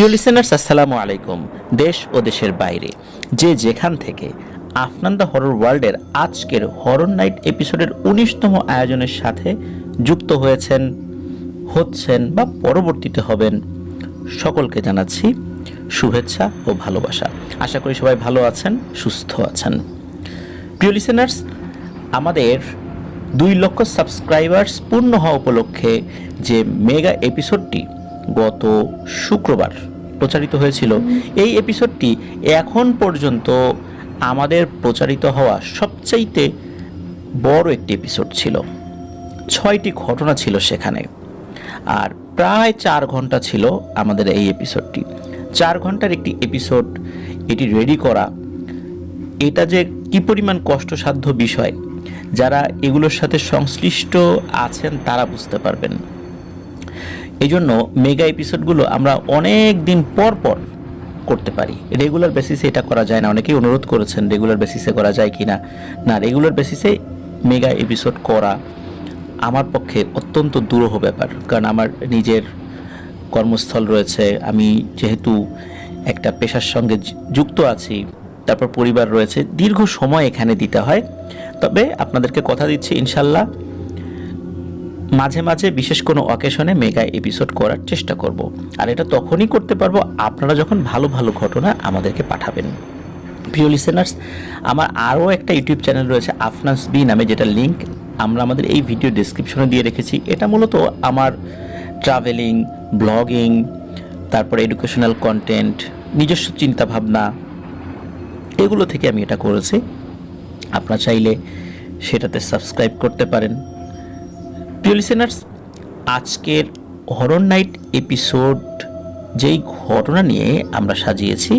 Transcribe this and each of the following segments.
প্রিয় লিসেনার্স আসসালামু আলাইকুম। দেশ ও দেশের বাইরে, যে যেখান থেকে আফনান দ্য হরর ওয়ার্ল্ডের আজকের হরর নাইট এপিসোডের উনিশতম আয়োজনের সাথে যুক্ত হয়েছেন, হচ্ছেন বা পরবর্তীতে হবেন সকলকে জানাচ্ছি শুভেচ্ছা ও ভালোবাসা। আশা করি সবাই ভালো আছেন, সুস্থ আছেন। প্রিয় লিসেনার্স আমাদের দুই লক্ষ সাবস্ক্রাইবার্স পূর্ণ হওয়া উপলক্ষে যে মেগা এপিসোডটি গত শুক্রবার প্রচারিত হয়েছিল। এই এপিসোডটি এখন পর্যন্ত আমাদের প্রচারিত হওয়া সবচাইতে বড় একটি এপিসোড ছিল। ছয়টি ঘটনা ছিল সেখানে। আর প্রায় চার ঘণ্টা ছিল আমাদের এই এপিসোডটি চার ঘণ্টার একটি এপিসোড এটি রেডি করা। এটা যে কি পরিমাণ কষ্টসাধ্য বিষয়, যারা এগুলোর সাথে সংশ্লিষ্ট আছেন তারা বুঝতে পারবেন। এই জন্য মেগা এপিসোডগুলো আমরা অনেক দিন পর পর করতে পারি। রেগুলার বেসিসে এটা করা যায় না। অনেকেই অনুরোধ করেছেন রেগুলার বেসিসে করা যায় কি না না রেগুলার বেসিসে মেগা এপিসোড করা আমার পক্ষে অত্যন্ত দুরূহ ব্যাপার। কারণ আমার নিজের কর্মস্থল রয়েছে, আমি যেহেতু একটা পেশার সঙ্গে যুক্ত আছি, তারপর পরিবার রয়েছে, দীর্ঘ সময় এখানে দিতে হয়। তবে আপনাদেরকে কথা দিচ্ছি, ইনশাল্লাহ মাঝে মাঝে বিশেষ কোনো অকেশনে মেগা এপিসোড করার চেষ্টা করব। আর এটা তখনই করতে পারব আপনারা যখন ভালো ভালো ঘটনা আমাদেরকে পাঠাবেন। প্রিয় লিসেনার্স আমার আরও একটা ইউটিউব চ্যানেল রয়েছে আফনাস বি নামে, যেটা লিঙ্ক আমরা আমাদের এই ভিডিও ডিসক্রিপশনে দিয়ে রেখেছি। এটা মূলত আমার ট্রাভেলিং ব্লগিং তারপরে এডুকেশনাল কন্টেন্ট নিজস্ব চিন্তাভাবনা, এগুলো থেকে আমি এটা করেছি। আপনারা চাইলে সেটাতে সাবস্ক্রাইব করতে পারেন। প্রিয় লিসেনার্স আজকের হরর নাইট এপিসোড যেই ঘটনা নিয়ে আমরা সাজিয়েছি,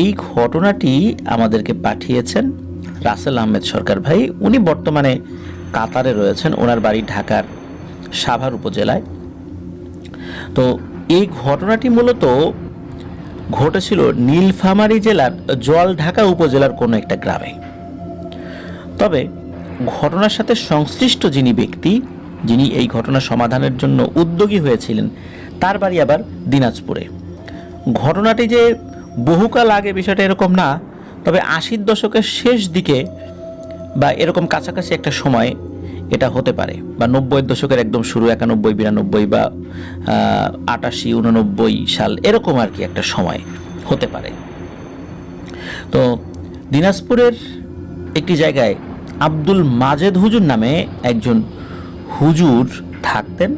এই ঘটনাটি আমাদেরকে পাঠিয়েছেন রাসেল আহমেদ সরকার ভাই। উনি বর্তমানে কাতারে রয়েছেন, ওনার বাড়ি ঢাকার সাভার উপজেলায়। তো এই ঘটনাটি মূলত ঘটেছিল নীলফামারী জেলার জলঢাকা উপজেলার কোনো একটা গ্রামে। তবে ঘটনার সাথে সংশ্লিষ্ট যিনি ব্যক্তি যিনি এই ঘটনা সমাধানের জন্য উদ্যোগী হয়েছিলেন, তার বাড়ি আবার দিনাজপুরে। ঘটনাটি যে বহুকাল আগে বিষয়টা এরকম না, তবে আশির দশকের শেষ দিকে বা এরকম কাছাকাছি একটা সময় এটা হতে পারে। বা নব্বইয়ের দশকের একদম শুরু, একানব্বই, বিরানব্বই বা আটাশি, উননব্বই সাল, এরকম আর কি একটা সময় হতে পারে। তো দিনাজপুরের একটি জায়গায় আব্দুল মাজেদ হুজুর নামে একজন হুজুর থাকতেন।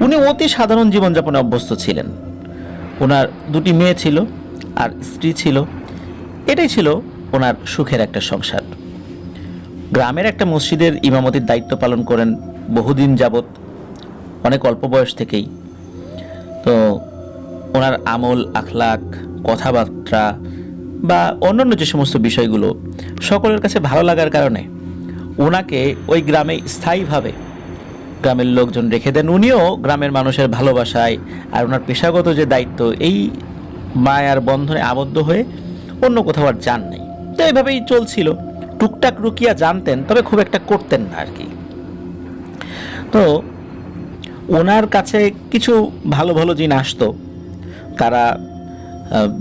উনি অতি সাধারণ জীবনযাপনে অভ্যস্ত ছিলেন। ওনার দুটি মেয়ে ছিল আর স্ত্রী ছিল। এটাই ছিল ওনার সুখের একটা সংসার। গ্রামের একটা মসজিদের ইমামতির দায়িত্ব পালন করেন বহুদিন যাবৎ, অনেক অল্প বয়স থেকেই। তো ওনার আমল আখলাক কথাবার্তা বা অন্যান্য যে সমস্ত বিষয়গুলো সকলের কাছে ভালো লাগার কারণে ওনাকে ওই গ্রামে স্থায়ীভাবে গ্রামের লোকজন রেখে দেন। উনিও গ্রামের মানুষের ভালোবাসায় আর ওনার পেশাগত যে দায়িত্ব, এই মায়ার বন্ধনে আবদ্ধ হয়ে অন্য কোথাও আর যান নাই। তো এভাবেই চলছিল। টুকটাক রুকিয়া জানতেন, তবে খুব একটা করতেন না আর কি তো ওনার কাছে কিছু ভালো ভালো জিন আসতো। তারা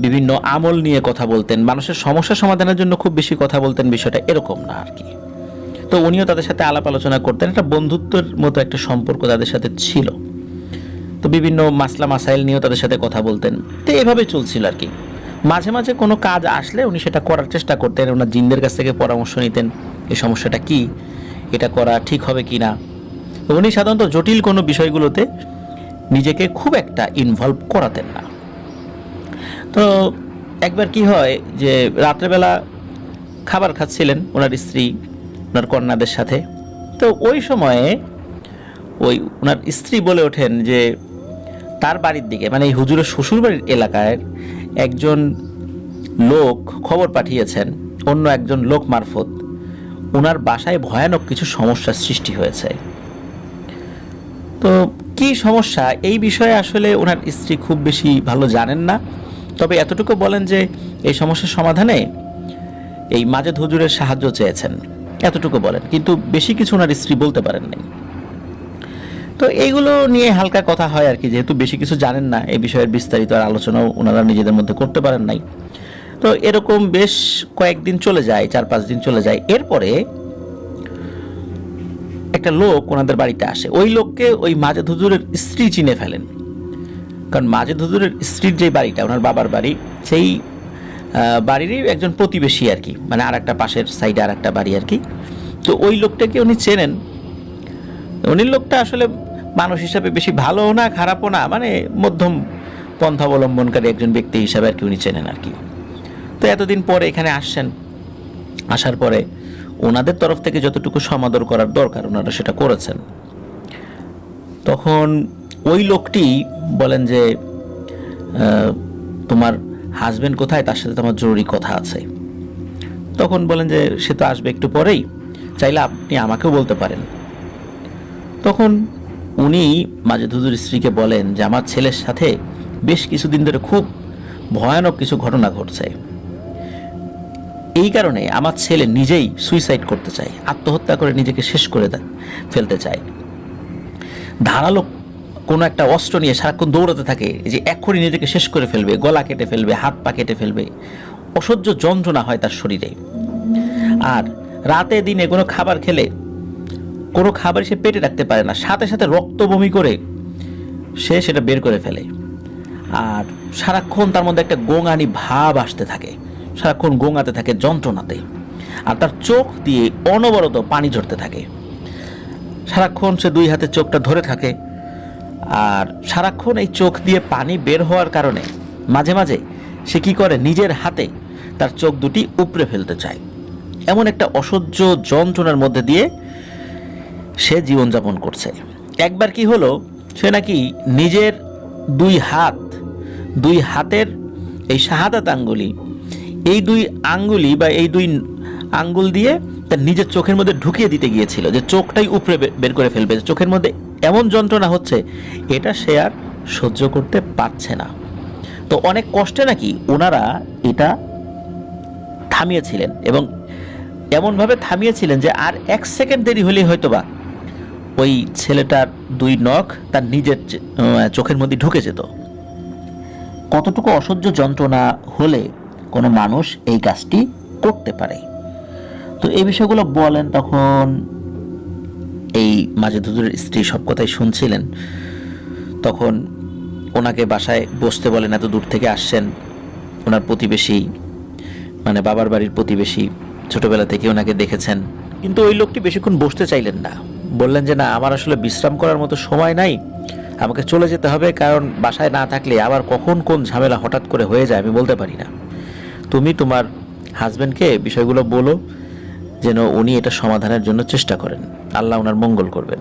বিভিন্ন আমল নিয়ে কথা বলতেন। মানুষের সমস্যা সমাধানের জন্য খুব বেশি কথা বলতেন, বিষয়টা এরকম না আর কি তো উনিও তাদের সাথে আলাপ আলোচনা করতেন। একটা বন্ধুত্বের মতো একটা সম্পর্ক তাদের সাথে ছিল। তো বিভিন্ন মাসলা মাসাইল নিয়েও তাদের সাথে কথা বলতেন। তো এভাবে চলছিল আর কি। মাঝে মাঝে কোনো কাজ আসলে উনি সেটা করার চেষ্টা করতেন। ওনার জিনদের কাছ থেকে পরামর্শ নিতেন, এই সমস্যাটা কি? এটা করা ঠিক হবে কি না? উনি সাধারণত জটিল কোনো বিষয়গুলোতে নিজেকে খুব একটা ইনভলভ করাতেন না। তো একবার কি হয় যে রাত্রেবেলা খাবার খাচ্ছিলেন ওনার স্ত্রী। ওনার কন্যাদের সাথে। তো ওই সময়ে ওই ওনার স্ত্রী বলে ওঠেন যে তার বাড়ির দিকে মানে এই হুজুরের শ্বশুর বাড়ির এলাকায় একজন লোক খবর পাঠিয়েছেন, অন্য একজন লোক মারফত। ওনার বাসায় ভয়ানক কিছু সমস্যার সৃষ্টি হয়েছে। তো কি সমস্যা? এই বিষয়ে আসলে ওনার স্ত্রী খুব বেশি ভালো জানেন না। তবে এতটুকু বলেন যে এই সমস্যার সমাধানে এই মাজেদ হুজুরের সাহায্য চেয়েছেন। এতটুকু বলেন, কিন্তু বেশি কিছু ওনার স্ত্রী বলতে পারেন নাই তো এইগুলো নিয়ে হালকা কথা হয় আর কি, যেহেতু বেশি কিছু জানেন না এই বিষয়ের বিস্তারিত আর আলোচনাও ওনারা নিজেদের মধ্যে করতে পারেন নাই। তো এরকম বেশ কয়েকদিন চলে যায়, চার পাঁচ দিন চলে যায়, এরপরে একটা লোক ওনাদের বাড়িতে আসে। ওই লোককে ওই মাজেদ হুজুরের স্ত্রী চিনে ফেলেন। কারণ মাজেদ হুজুরের স্ত্রীর যে বাড়িটা, ওনার বাবার বাড়ি, সেই বাড়িরই একজন প্রতিবেশী আর কি মানে আর একটা পাশের সাইডে আর একটা বাড়ি আর কি। তো ওই লোকটাকে উনি চেনেন। উনি লোকটা আসলে মানুষ হিসাবে বেশি ভালোও না, খারাপও না মানে মধ্যম পন্থা অবলম্বনকারী একজন ব্যক্তি হিসাবে আর কি উনি চেনেন আর কি। তো এতদিন পরে এখানে আসছেন। আসার পরে ওনাদের তরফ থেকে যতটুকু সমাদর করার দরকার, ওনারা সেটা করেছেন। তখন ওই লোকটি বলেন যে তোমার হাজবেন্ড কোথায়? তার সাথে তোমার জরুরি কথা আছে। তখন বলেন যে, সে তো আসবে একটু পরেই। চাইলে আপনি আমাকেও বলতে পারেন। তখন উনি মাজেদ হুজুর স্ত্রীকে বলেন যে, আমার ছেলের সাথে বেশ কিছুদিন ধরে খুব ভয়ানক কিছু ঘটনা ঘটছে। এই কারণে আমার ছেলে নিজেই সুইসাইড করতে চায়, আত্মহত্যা করে নিজেকে শেষ করে ফেলতে চায়। ধারালো কোনো একটা অস্ত্র নিয়ে সারাক্ষণ দৌড়াতে থাকে, যে এক্ষুনি নিজেকে শেষ করে ফেলবে, গলা কেটে ফেলবে, হাত পা কেটে ফেলবে। অসহ্য যন্ত্রণা হয় তার শরীরে। আর রাতে দিনে কোনো খাবার খেলে, কোনো খাবার সে পেটে রাখতে পারে না। সাথে সাথে রক্ত বমি করে সে সেটা বের করে ফেলে। আর সারাক্ষণ তার মধ্যে একটা গোঙানি ভাব আসতে থাকে। সারাক্ষণ গোঙাতে থাকে যন্ত্রণাতে। আর তার চোখ দিয়ে অনবরত পানি ঝরতে থাকে। সারাক্ষণ সে দুই হাতে চোখটা ধরে থাকে। আর সারাক্ষণ এই চোখ দিয়ে পানি বের হওয়ার কারণে মাঝে মাঝে সে কি করে নিজের হাতে তার চোখ দুটি উপড়ে ফেলতে চায়। এমন একটা অসহ্য যন্ত্রণার মধ্যে দিয়ে সে জীবনযাপন করছে। একবার কি হলো, সে নাকি নিজের দুই হাত, দুই হাতের এই শাহাদাত আঙ্গুলি, এই দুই আঙ্গুলি বা এই দুই আঙ্গুল দিয়ে তার নিজের চোখের মধ্যে ঢুকিয়ে দিতে গিয়েছিল যে চোখটাই উপরে বের করে ফেলবে, চোখের মধ্যে এমন যন্ত্রণা হচ্ছে, এটা সে আর সহ্য করতে পারছে না। তো অনেক কষ্টে নাকি ওনারা এটা থামিয়েছিলেন এবং এমনভাবে থামিয়েছিলেন যে আর এক সেকেন্ড দেরি হলেই হয়তোবা ওই ছেলেটার দুই নখ তার নিজের চোখের মধ্যে ঢুকে যেত। কতটুকু অসহ্য যন্ত্রণা হলে কোনো মানুষ এই কাজটি করতে পারে? তো এই বিষয়গুলো বলেন তখন এই মাজেদ হুজুরের স্ত্রী সব কথাই শুনছিলেন। তখন ওনাকে বাসায় বসতে বলেন, এত দূর থেকে আসছেন। ওনার প্রতিবেশী মানে বাবার বাড়ির প্রতিবেশী ছোটবেলা থেকে ওনাকে দেখেছেন। কিন্তু ওই লোকটি বেশিক্ষণ বসতে চাইলেন না। বললেন যে, না, আমার আসলে বিশ্রাম করার মতো সময় নাই। আমাকে চলে যেতে হবে, কারণ বাসায় না থাকলে আবার কখন কোন ঝামেলা হঠাৎ করে হয়ে যায় আমি বলতে পারি না। তুমি তোমার হাজবেন্ডকে বিষয়গুলো বলো যেন উনি এটা সমাধানের জন্য চেষ্টা করেন। আল্লাহ ওনার মঙ্গল করবেন।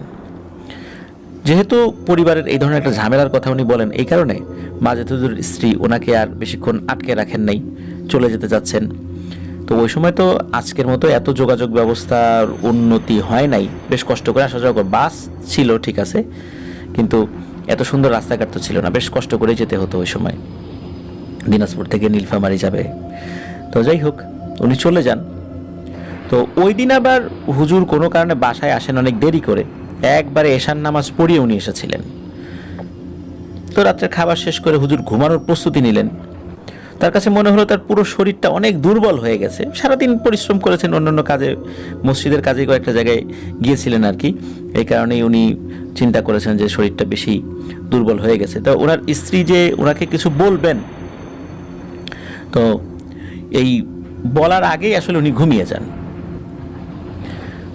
যেহেতু পরিবারের এই ধরনের একটা ঝামেলার কথা উনি বলেন, এই কারণে মাজেদুর স্ত্রী ওনাকে আর বেশিক্ষণ আটকে রাখেন নাই, চলে যেতে যাচ্ছেন তো ওই সময় তো আজকের মতো এত যোগাযোগ ব্যবস্থার উন্নতি হয় নাই। বেশ কষ্ট করে আসা যাওয়া বাস ছিল, ঠিক আছে, কিন্তু এত সুন্দর রাস্তাঘাট তো ছিল না। বেশ কষ্ট করে যেতে হতো ওই সময়। দিনাজপুর থেকে নীলফামারি যাবে। তো যাই হোক, উনি চলে যান। তো ওই দিন আবার হুজুর কোনো কারণে বাসায় আসেন অনেক দেরি করে। একবারে এশান নামাজ পড়িয়ে উনি এসেছিলেন। তো রাত্রে খাবার শেষ করে হুজুর ঘুমানোর প্রস্তুতি নিলেন। তার কাছে মনে হলো তার পুরো শরীরটা অনেক দুর্বল হয়ে গেছে। সারাদিন পরিশ্রম করেছেন অন্যান্য কাজে, মসজিদের কাজে কয়েকটা জায়গায় গিয়েছিলেন আর কি। এই কারণেই উনি চিন্তা করেছেন যে শরীরটা বেশি দুর্বল হয়ে গেছে। তো ওনার স্ত্রী যে ওনাকে কিছু বলবেন, তো এই বলার আগেই আসলে উনি ঘুমিয়ে যান।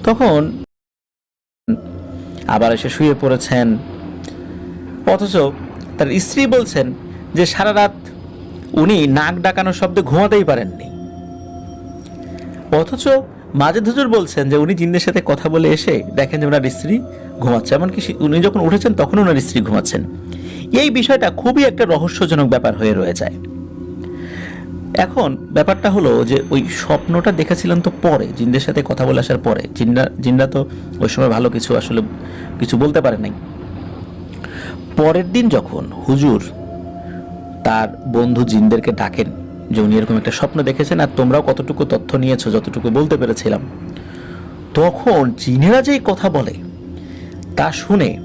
তখন আবার এসে শুয়ে পড়েছেন। অথচ তার স্ত্রী বলছেন যে সারা রাত উনি নাক ডাকানোর শব্দে ঘুমাতেই পারেননি। অথচ মাজেদ হুজুর বলছেন যে উনি জিন্দের সাথে কথা বলে এসে দেখেন যে ওনার স্ত্রী ঘুমাচ্ছে। এমনকি উনি যখন উঠেছেন তখন ওনার স্ত্রী ঘুমাচ্ছেন। এই বিষয়টা খুবই একটা রহস্যজনক ব্যাপার হয়ে রয়ে যায়। এখন ব্যাপারটা হলো যে ওই স্বপ্নটা দেখেছিলেন তো পরে, জিনদের সাথে কথা বলে আসার পরে। জিনরা জিনরা তো ওই সময় ভালো কিছু আসলে কিছু বলতে পারে নাই। পরের দিন যখন হুজুর তার বন্ধু জিনদেরকে ডাকেন যে উনি এরকম একটা স্বপ্ন দেখেছেন আর তোমরাও কতটুকু তথ্য নিয়েছো, যতটুকু বলতে পেরেছিলাম, তখন জিনেরা যেই কথা বলে তা শুনে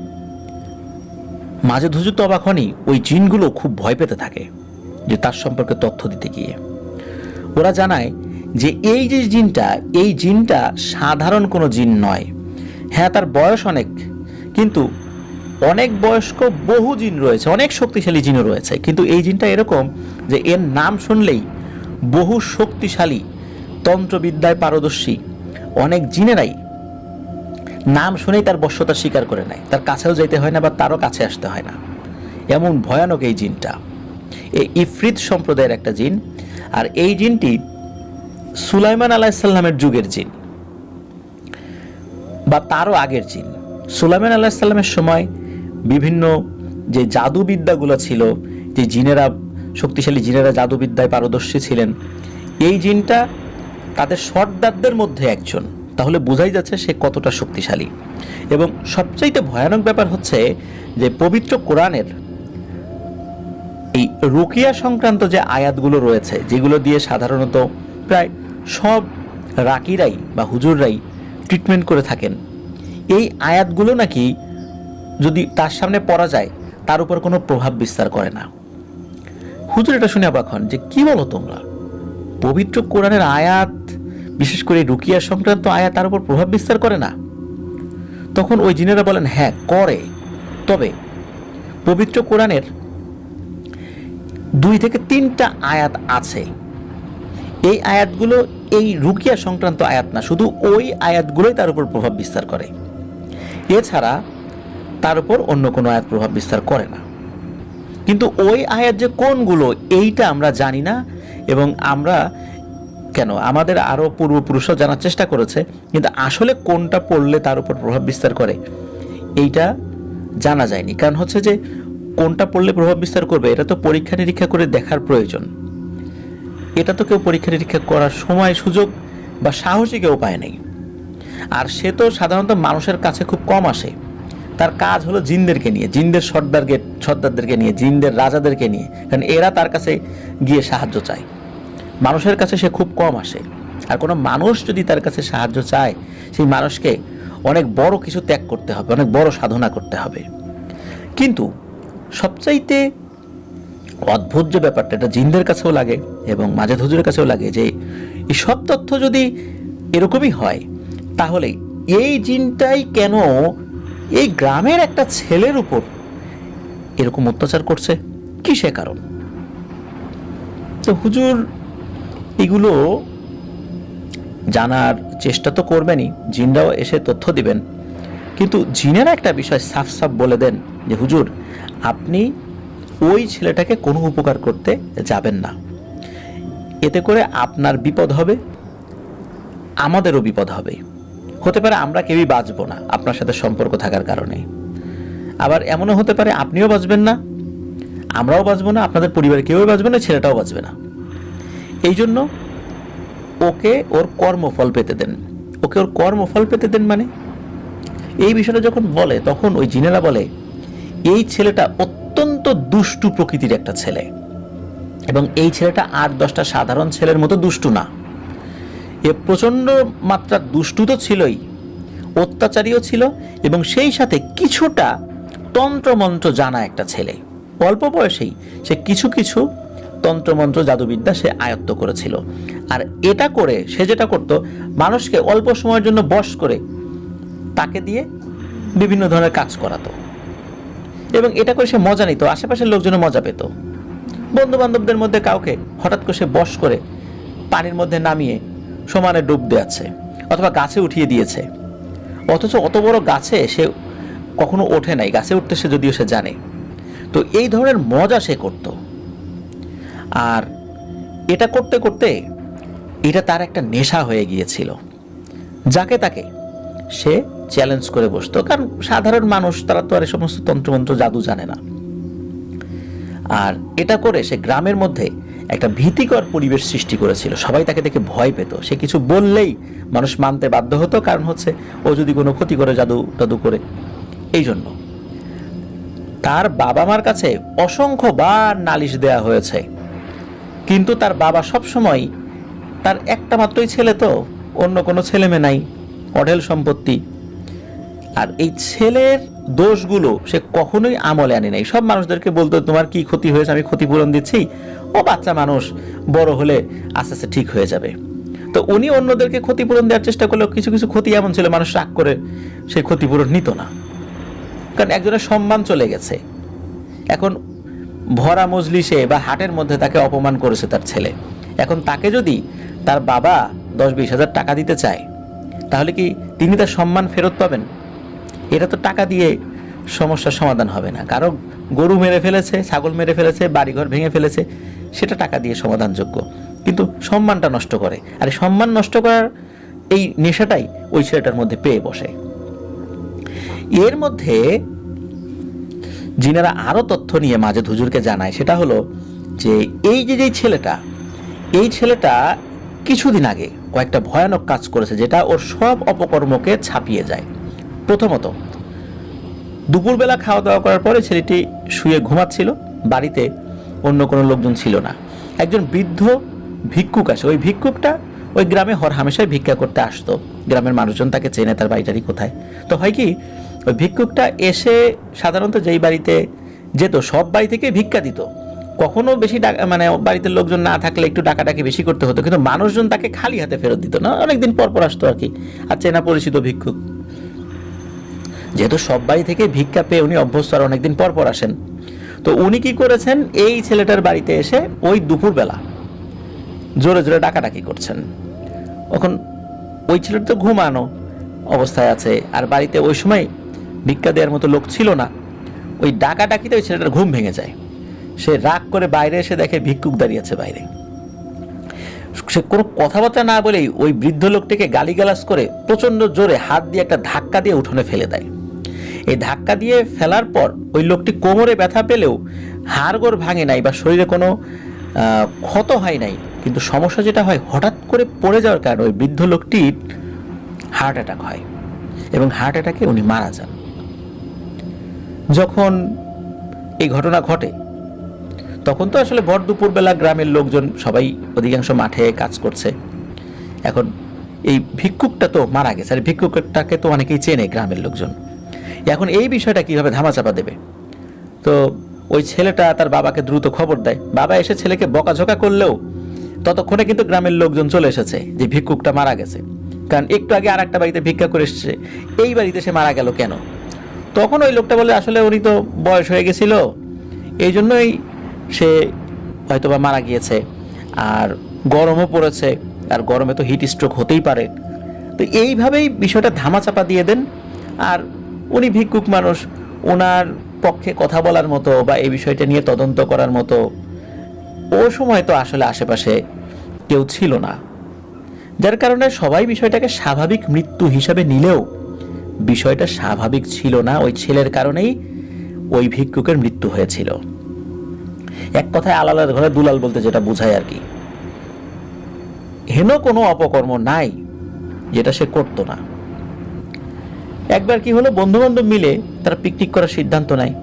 মাঝে ধুজু তো অবাক হনই ওই জিনগুলো খুব ভয় পেতে থাকে। যে তার সম্পর্কে তথ্য দিতে গিয়ে। ওরা জানায় যে এই যে জিনটা, এই জিনটা সাধারণ কোনো জিন নয়। হ্যাঁ তার বয়স অনেক, কিন্তু অনেক বয়স্ক বহু জিন রয়েছে, অনেক শক্তিশালী জিনও রয়েছে। কিন্তু এই জিনটা এরকম যে এর নাম শুনলেই বহু শক্তিশালী, তন্ত্রবিদ্যায় পারদর্শী, অনেক জিনেরাই নাম শুনেই তার বশ্যতা স্বীকার করে নেয়। তার কাছেও যেতে হয় না বা তারও কাছে আসতে হয় না। এমন ভয়ানক এই জিনটা। এই ইফরিত সম্প্রদায়ের একটা জিন, আর এই জিনটি সুলাইমান আলাহিসাল্লামের যুগের জিন বা তারও আগের জিন। সুলাইমান আলাহিসাল্লামের সময় বিভিন্ন যে জাদুবিদ্যাগুলো ছিল, যে জিনেরা, শক্তিশালী জিনেরা জাদুবিদ্যায় পারদর্শী ছিলেন, এই জিনটা তাদের সর্দারদের মধ্যে একজন। তাহলে বোঝাই যাচ্ছে সে কতটা শক্তিশালী। এবং সবচাইতে ভয়ানক ব্যাপার হচ্ছে যে পবিত্র কোরআনের এই রুকিয়া সংক্রান্ত যে আয়াতগুলো রয়েছে, যেগুলো দিয়ে সাধারণত প্রায় সব রাকিরাই বা হুজুররাই ট্রিটমেন্ট করে থাকেন, এই আয়াতগুলো নাকি যদি তার সামনে পড়া যায়, তার উপর কোনো প্রভাব বিস্তার করে না। হুজুর এটা শুনে অবাক হন যে, কি বলো তোমরা? পবিত্র কোরআনের আয়াত, বিশেষ করে রুকিয়া সংক্রান্ত আয়াত, তার উপর প্রভাব বিস্তার করে না? তখন ওই জিনেরা বলেন হ্যাঁ করে। তবে পবিত্র কোরআনের দুই থেকে তিনটা আয়াত আছে। এই আয়াতগুলো এই রুকিয়া সংক্রান্ত আয়াত না, শুধু ওই আয়াতগুলোই তার উপর প্রভাব বিস্তার করে। এছাড়া তার উপর অন্য কোনো আয়াত প্রভাব বিস্তার করে না। কিন্তু ওই আয়াত যে কোনগুলো, এইটা আমরা জানি না এবং আমরা কেন, আমাদের আরও পূর্বপুরুষরা জানার চেষ্টা করেছে, কিন্তু আসলে কোনটা পড়লে তার উপর প্রভাব বিস্তার করে, এইটা জানা যায়নি। কারণ হচ্ছে যে কোনটা পড়লে প্রভাব বিস্তার করবে, এটা তো পরীক্ষা নিরীক্ষা করে দেখার প্রয়োজন। এটা তো কেউ পরীক্ষা নিরীক্ষা করার সময় সুযোগ বা সাহসী কেউ পায় নাই। আর সে তো সাধারণত মানুষের কাছে খুব কম আসে। তার কাজ হলো জিনদেরকে নিয়ে, জিনদের সর্দারকে, সর্দারদেরকে নিয়ে, জিনদের রাজাদেরকে নিয়ে, কারণ এরা তার কাছে গিয়ে সাহায্য চায়। মানুষের কাছে সে খুব কম আসে। আর কোনো মানুষ যদি তার কাছে সাহায্য চায়, সেই মানুষকে অনেক বড় কিছু ত্যাগ করতে হবে, অনেক বড় সাধনা করতে হবে। কিন্তু সবচাইতে অদ্ভুত যে ব্যাপারটা, এটা জিনদের কাছেও লাগে এবং মাঝে ধুজুরের কাছেও লাগে যে, এই সব তথ্য যদি এরকমই হয়, তাহলে এই জিনটাই কেন এই গ্রামের একটা ছেলের উপর এরকম অত্যাচার করছে? কিসে কারণ? তো হুজুর, এগুলো জানার চেষ্টা তো করবেনই, জিনরাও এসে তথ্য দিবেন। কিন্তু জিনেরা একটা বিষয় সাফ সাফ বলে দেন যে, হুজুর আপনি ওই ছেলেটাকে কোনো উপকার করতে যাবেন না। এতে করে আপনার বিপদ হবে, আমাদেরও বিপদ হবে। হতে পারে আমরা কেউই বাঁচবো না আপনার সাথে সম্পর্ক থাকার কারণে। আবার এমনও হতে পারে আপনিও বাঁচবেন না, আমরাও বাঁচবো না, আপনাদের পরিবারে কেউই বাঁচবে না, ছেলেটাও বাঁচবে না। এই জন্য ওকে ওর কর্মফল পেতে দেন। ওকে ওর কর্মফল পেতে দেন মানে? এই বিষয়টা যখন বলে, তখন ওই জিনেরা বলে এই ছেলেটা অত্যন্ত দুষ্টু প্রকৃতির একটা ছেলে। এবং এই ছেলেটা আট দশটা সাধারণ ছেলের মতো দুষ্টু না। এ প্রচণ্ড মাত্রা দুষ্টু তো ছিলই, অত্যাচারীও ছিল, এবং সেই সাথে কিছুটা তন্ত্রমন্ত্র জানা একটা ছেলে। অল্প বয়সেই সে কিছু কিছু তন্ত্রমন্ত্র জাদুবিদ্যা সে আয়ত্ত করেছিল। আর এটা করে সে যেটা করত, মানুষকে অল্প সময়ের জন্য বশ করে তাকে দিয়ে বিভিন্ন ধরনের কাজ করাতো। এবং এটা করে সে মজা নিত, আশেপাশের লোকজনও মজা পেত। বন্ধু বান্ধবদের মধ্যে কাউকে হঠাৎ করে সে বশ করে পানির মধ্যে নামিয়ে সমানে ডুব দেওয়াচ্ছে অথবা গাছে উঠিয়ে দিয়েছে। অথচ অত বড় গাছে সে কখনো ওঠে নাই, গাছে উঠতে সে যদিও সে জানে। তো এই ধরনের মজা সে করত। আর এটা করতে করতে এটা তার একটা নেশা হয়ে গিয়েছিল। যাকে তাকে সে চ্যালেঞ্জ করে বসতো, কারণ সাধারণ মানুষ, তারা তো আর এই সমস্ত তন্ত্রমন্ত্র জাদু জানে না। আর এটা করে সে গ্রামের মধ্যে একটা ভীতিকর পরিবেশ সৃষ্টি করেছিল। সবাই তাকে দেখে ভয় পেত। সে কিছু বললেই মানুষ মানতে বাধ্য হতো, কারণ হচ্ছে ও যদি কোনো ক্ষতি করে জাদু টাদু করে। এই জন্য তার বাবা মার কাছে অসংখ্য বার নালিশ দেয়া হয়েছে। কিন্তু তার বাবা সব সময় তার একটা মাত্রই ছেলে তো, অন্য কোনো ছেলে মেয়ে নাই, অঢেল সম্পত্তি। আর এই ছেলের দোষগুলো সে কখনোই আমলে আনে নাই। সব মানুষদেরকে বলতো, তোমার কি ক্ষতি হয়েছে? আমি ক্ষতিপূরণ দিচ্ছি? ও বাচ্চা মানুষ, বড় হলে আস্তে আস্তে ঠিক হয়ে যাবে। তো উনি অন্যদেরকে ক্ষতিপূরণ দেওয়ার চেষ্টা করলেও কিছু কিছু ক্ষতি এমন ছিল, মানুষ রাগ করে সেই ক্ষতিপূরণ নিত না। কারণ একজনের সম্মান চলে গেছে। এখন ভরা মজলিসে বা হাটের মধ্যে তাকে অপমান করেছে তার ছেলে। এখন তাকে যদি তার বাবা দশ বিশ হাজার টাকা দিতে চায়, তাহলে কি তিনি তার সম্মান ফেরত পাবেন? এটা তো টাকা দিয়ে সমস্যার সমাধান হবে না। কারও গরু মেরে ফেলেছে, ছাগল মেরে ফেলেছে, বাড়িঘর ভেঙে ফেলেছে, সেটা টাকা দিয়ে সমাধানযোগ্য। কিন্তু সম্মানটা নষ্ট করে। আর সম্মান নষ্ট করার এই নেশাটাই ওই ছেলেটার মধ্যে পেয়ে বসে। এর মধ্যে যিনারা আরও তথ্য নিয়ে মাঝে হুজুরকে জানায়, সেটা হলো যে এই যে যেই ছেলেটা, এই ছেলেটা কিছুদিন আগে কয়েকটা ভয়ানক কাজ করেছে, যেটা ওর সব অপকর্মকে ছাপিয়ে যায়। প্রথমত, দুপুরবেলা খাওয়া দাওয়া করার পরে ছেলেটি শুয়ে ঘুমাচ্ছিল, বাড়িতে অন্য কোনো লোকজন ছিল না। একজন বৃদ্ধ ভিক্ষুক আসে। ওই ভিক্ষুকটা ওই গ্রামে হর হামেশাই ভিক্ষা করতে আসতো। গ্রামের মানুষজন তাকে চেনে, তার বাড়িটারি কোথায়। তো হয় কি, ওই ভিক্ষুকটা এসে সাধারণত যেই বাড়িতে যেত, সব বাড়ি থেকে ভিক্ষা দিত। কখনো বেশি টাকা মানে বাড়িতে লোকজন না থাকলে একটু টাকাটাকে বেশি করতে হতো। কিন্তু মানুষজন তাকে খালি হাতে ফেরত দিত না। অনেকদিন পর পর আসতো আর কি। আর চেনা পরিচিত ভিক্ষুক। যেহেতু সব বাড়ি থেকে ভিক্ষা পেয়ে উনি অভ্যস্ত আর অনেকদিন পর পর আসেন। তো উনি কি করেছেন? এই ছেলেটার বাড়িতে এসে ওই দুপুরবেলা জোরে জোরে ডাকাডাকি করছেন। এখন ওই ছেলেটা তো ঘুমানো অবস্থায় আছে, আর বাড়িতে ওই সময় ভিক্ষা দেওয়ার মতো লোক ছিল না। ওই ডাকাডাকিতে ওই ছেলেটার ঘুম ভেঙে যায়। সে রাগ করে বাইরে এসে দেখে ভিক্ষুক দাঁড়িয়ে আছে বাইরে। সে কোনো কথাবার্তা না বলেই ওই বৃদ্ধ লোকটিকে গালিগালাজ করে প্রচণ্ড জোরে হাত দিয়ে একটা ধাক্কা দিয়ে উঠোনে ফেলে দেয়। এই ধাক্কা দিয়ে ফেলার পর ওই লোকটি কোমরে ব্যথা পেলেও হাড়গোড় ভাঙে নাই বা শরীরে কোনো ক্ষত হয় নাই। কিন্তু সমস্যা যেটা হয়, হঠাৎ করে পড়ে যাওয়ার কারণে ওই বৃদ্ধ লোকটির হার্ট অ্যাটাক হয় এবং হার্ট অ্যাটাকে উনি মারা যান। যখন এই ঘটনা ঘটে, তখন তো আসলে ভর দুপুরবেলা গ্রামের লোকজন সবাই অধিকাংশ মাঠে কাজ করছে। এখন এই ভিক্ষুকটা তো মারা গেছে। আর ভিক্ষুকটাকে তো অনেকেই চেনে গ্রামের লোকজন। এখন এই বিষয়টা কীভাবে ধামাচাপা দেবে? তো ওই ছেলেটা তার বাবাকে দ্রুত খবর দেয়। বাবা এসে ছেলেকে বকাঝকা করলেও ততক্ষণে কিন্তু গ্রামের লোকজন চলে এসেছে যে ভিক্ষুকটা মারা গেছে। কারণ একটু আগে আর একটা বাড়িতে ভিক্ষা করে এসেছে। এই বাড়িতে সে মারা গেল কেন? তখন ওই লোকটা বলে, আসলে উনি তো বয়স হয়ে গেছিল। এই জন্যই সে হয়তোবা মারা গিয়েছে। আর গরমও পড়েছে। আর গরমে তো হিট স্ট্রোক হতেই পারে। তো এইভাবেই বিষয়টা ধামাচাপা দিয়ে দেন। আর উনি ভিক্ষুক মানুষ ওনার পক্ষে কথা বলার মতো বা এই বিষয়টা নিয়ে তদন্ত করার মতো ও সময় তো আসলে আশেপাশে কেউ ছিল না। যার কারণে সবাই বিষয়টাকে স্বাভাবিক মৃত্যু হিসাবে নিলেও বিষয়টা স্বাভাবিক ছিল না, ওই ছেলের কারণেই ওই ভিক্ষুকের মৃত্যু হয়েছিল। এক কথায় আলালার ঘরে দুলাল বলতে যেটা বোঝায় আর কি। হেন কোনো অপকর্ম নাই, যেটা সে করতো না। একবার কি হলো বন্ধু বান্ধব মিলে তারা পিকনিক করার সিদ্ধান্ত নেয়।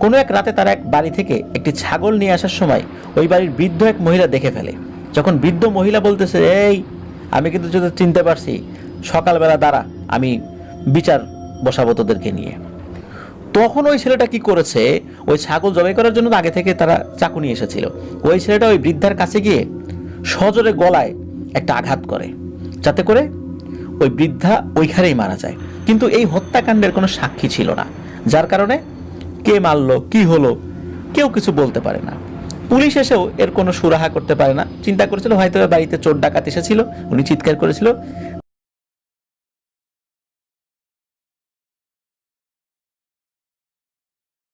কোনো এক রাতে তারা এক বাড়ি থেকে একটি ছাগল নিয়ে আসার সময় ওই বাড়ির বৃদ্ধ এক মহিলা দেখে ফেলে। যখন বৃদ্ধ মহিলা বলতেছে, এই, আমি কিন্তু যদি চিনতে পারছি। সকালবেলা দাঁড়া, আমি বিচার বসাবো তোদেরকে নিয়ে। তখন ওই ছেলেটা কি করেছে, ওই ছাগল জবাই করার জন্য আগে থেকে তারা চাকু নিয়ে এসেছিল। ওই ছেলেটা ওই বৃদ্ধার কাছে গিয়ে সজোরে গলায় একটা আঘাত করে। যাতে করে ওই বৃদ্ধা ওইখানেই মারা যায়। কিন্তু এই হত্যাকাণ্ডের কোনো সাক্ষী ছিল না। যার কারণে কে মারল, কি হলো, কেউ কিছু বলতে পারে না। পুলিশ এসেও এর কোনো সুরাহা করতে পারে না। চিন্তা করেছিল, হয়তো বাড়িতে চোর ডাকাত এসেছিল, উনি চিৎকার করেছিল।